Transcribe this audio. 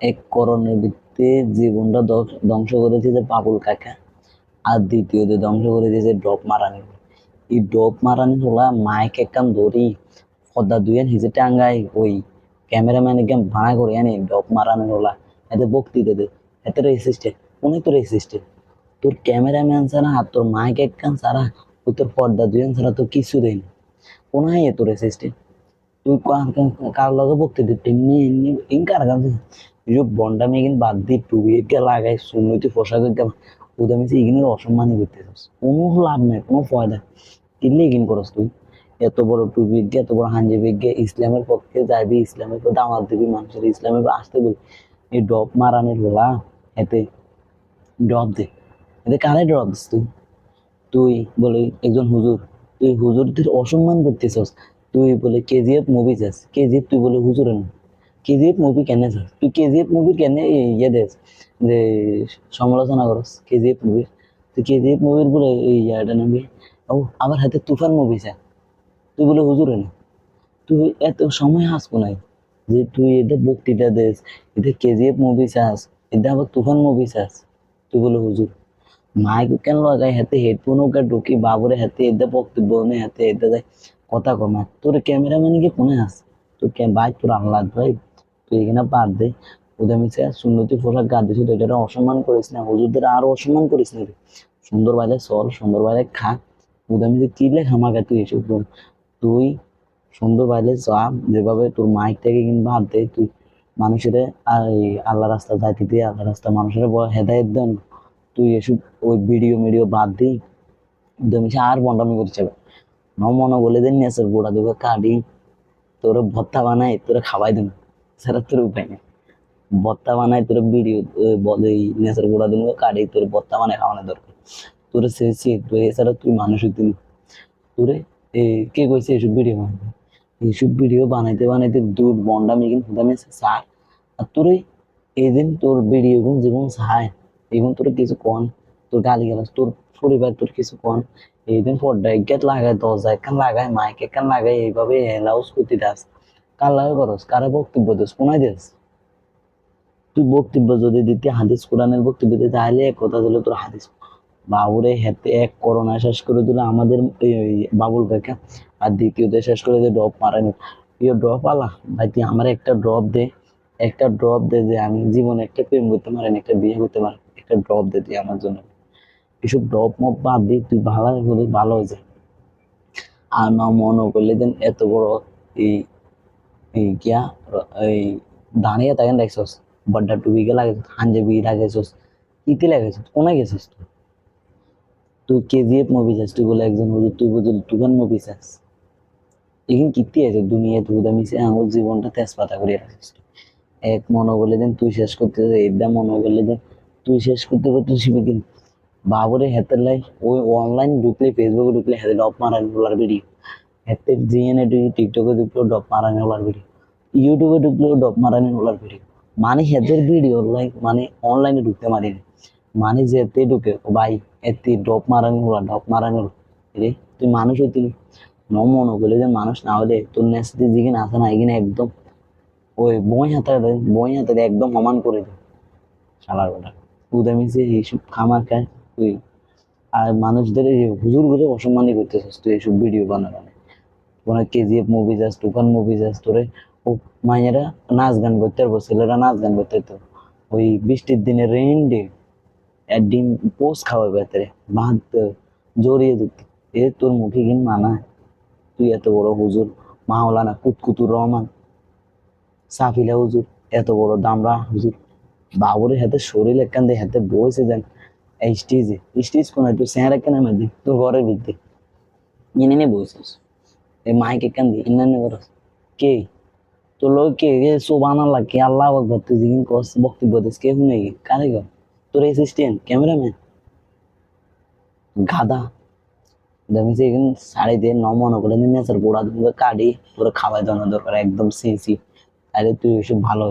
এক করণের ভিত্তিতে জীবনটা ধ্বংস- করে দিয়েছে বাবুল কাকা। আর দ্বিতীয়তে ধ্বংস করে দিয়েছে ড্রপ মারানি। এই ড্রপ মারানি হলা মাইক একখান ধরি পদ্মা দুইয়ান হিসে টাঙ্গাই ওই ক্যামেরাম্যান একদম ভাড়া করে আনি ড্রপ মারানি হলা। এতে বক্তৃতা দে, এতে রেসিস্টে অনেক তো রেসিস্টে তোর ক্যামেরাম্যান ছাড়া আর তোর মাইক একখান ছাড়া ওই তোর পর্দা দুইয়ান ছাড়া তো কিছু দেয় না। কোনো হয় এত রেসিস্টে তুই কার লগে তেমনি এমনি ইন কার কাছে? যে বন্ডামি কিন্তু বাদ দিয়ে লাগাই পোশাক অসম্মানই করতেছিস কোনো লাভ নাই, কোনো ফয়দা। কিনলে ইগিন করস তুই? এত বড় এত বড় বিজ্ঞে ইসলামের পক্ষে যাবি ইসলামের পক্ষে দাওয়াত দিবি, মানুষের ইসলামের আসতে বলি। এই ড্রপ মারানের হলা এতে ড্রপ দে। এতে কারে ড্রপ দিস তুই? তুই বলে, একজন হুজুর। তুই হুজুরদের অসম্মান করতেছস তুই বলে কেজিএফ মুভি চাস কেজিএফ তুই বলে হুজুর না কেজিএফ মুভি কেন চাস তুই কেজিএফ মুভি কেন ইয়ে দেস, যে সমালোচনা করস কেজিএফ মুভির তুই কেজিএফ মুভির বলে এই ইয়াটা নাবি ও, আবার হাতে তুফান মুভি চা তুই বলে হুজুর না তুই এত সময় হাসবো নাই যে তুই এদের বক্তৃতা দেস এদের কেজিএফ মুভি চাস এদের আবার তুফান মুভি চাস তুই বলে হুজুর। মাইক কেন লাগাই? হাতে হেডফোন ওকে ঢুকি, বাবুরে হাতে এদের বক্তব্য নে হাতে এদের দেয়। কথা কমা তোর ক্যামেরাম্যান কি কোনে আছে? তোর ভাই, তোর আল্লাহ ভাই, তুই এখানে বাদ দে। ওদের মিশে সুন্নতি পোশাক গাদ দিছিস এটা অসম্মান করিস না, হুজুরদের আরও অসম্মান করিস না। সুন্দর বাজে চল, সুন্দর বাজে খা। ওদের মিশে কি লে খামাকা তুই এসব তুই সুন্দর বাজে যা, যেভাবে তোর মাইকটাকে কিন্তু বাদ দে, তুই মানুষের আল্লাহ রাস্তা যাইতে দিয়ে আল্লাহ রাস্তা মানুষের হেদায়ত দেন। তুই এসব ওই ভিডিও মিডিও বাদ দিই। দেমিছে আর বন্ডামি করছে ন। মনে বলে দেন না, স্যার গোড়া দুটো কাটি। তোর ভত্তা বানাই, তোরা খাওয়াই দেন সেটা তোর উপায় নেই। ভত্তা বানাই, তোর ভিডিও বলে নেসার গোড়া দিন কাটি, তোর ভত্তা বানাই খাওয়ানো দরকার। তোর শেষে তুই এছাড়া তুই মানুষ দিন তোরে কে কইছে এসব ভিডিও বানাবে এইসব ভিডিও বানাইতে বানাইতে দূর বন্ডামি কিন্তু সার আর তোর এই দিন তোর ভিডিও জীবন সাহায় এখন তোর কিছু কন, তোর গালি গালাজ তোর পরিবার, তোর কিছু কন। এই দিন পর্দা গেট লাগায় দরজা একখান লাগায় মাইক একখান লাগায়, এইভাবে এলাউস করতে দাস। কার লাগে করস কারে বক্তব্য দিস? কোনায় দিস? তুই বক্তব্য যদি দিতে, হাদিস কোরআনের বক্তব্য দিতে, তাহলে এক কথা দিল তোর হাদিস। বাবুরে হেতে এক করোনা শেষ করে দিল আমাদের বাবুল কাকা। আর দ্বিতীয়তে শেষ করে দিয়ে ড্রপ মারেনি ইয়ে ড্রপ আলা ভাই তুই আমার একটা ড্রপ দে। একটা ড্রপ দে যে আমি জীবনে একটা প্রেম করতে পারেন, একটা বিয়ে করতে পারেন। একটা ড্রপ দে তুই আমার জন্য। এসব ড্রপ মপ বাদ দিয়ে তুই ভালো হলে ভালো হয়ে যায় আর না মনে করলে দেন এত বড় এই এই কিয়া এই দাঁড়িয়ে থাকেন দেখছস, বড্ডা টুবিকে লাগাইছিস হাঞ্জাবি লাগাইছিস, ইতি লাগাইছিস, কোনে গেছিস তুই? তুই কেজিএফ মুভি চাস, তুই বলে একজন হুজুর, তুই বুঝলি তুগান মুভি চাস। এখানে কীর্তি আছে দুনিয়া তুই মিশে আঙুল জীবনটা তেজপাতা করে রাখিস। এক মনে করলে দেন তুই শেষ করতে এটা মনে করলে দেন তুই শেষ করতে করতে শিবে কিন্তু বাবরে হেতের লাই ওই অনলাইন ঢুকলে ফেসবুকে ঢুকলে হেতে ডপ মারানি বলার ভিডিও হেতে জিএনএ ঢুকে টিকটকে ঢুকলেও ডপ মারানি বলার ভিডিও ইউটিউবে ঢুকলেও ডপ মারানি বলার ভিডিও মানে হেদের ভিডিও লাইক মানে অনলাইনে ঢুকতে মারি না মানে যেতে ঢুকে ভাই এতে ডপ মারানি হলো ডপ মারানি রে, তুই মানুষ হইতি ন? মনে করলে যে মানুষ না হলে তোর নেশাতে যেখানে আসে না এখানে একদম ওই বই হাতে বই হাতে একদম সমান করে দে শালার বেটা। মিশে এইসব খামার খায় তুই, আর মানুষদের এই হুজুর করে অসম্মানই করতেছিস তুই এইসব ভিডিও বানানো কোনো কেজিএফ মুভি যাস তুফান মুভি যাস তোরে ও মাইয়েরা নাচ গান করতে পারব, ছেলেরা নাচ গান করতে তো ওই বৃষ্টির দিনে রেইন ডে আর ডিম পোস্ট খাওয়াবে ভেতরে ভাত জড়িয়ে দিতে এ তোর মুখে কিন মানায় তুই এত বড় হুজুর, মাওলানা কুতকুতুর রহমান, সাফিলা হুজুর, এত বড় দামরা হুজুর। বাবুরের হাতে, শরীর একখান দিয়ে হাতে বসে যান। এই স্টেজে স্টেজ কোন একটু স্যার একখান আমার দিক তোর ঘরের ভিত্তি এনে নিয়ে বসিস এই মাইক একখান দিয়ে এনে নিয়ে করস কে? তোর লোক কে? সোবান আল্লাহ কে আল্লাহ আকবর, তুই যেদিন কস, বক্তব্য দিস, কে শুনে গে কারে গো তোর অ্যাসিস্ট্যান্ট ক্যামেরাম্যান গাদা দেমিছে এখানে সাড়ে দিয়ে ন মনে করে নিয়ে স্যার গোড়া কাটি তোরা খাওয়াই দেওয়ানো দরকার, একদম সিসি। তাহলে তুই এসব ভালো।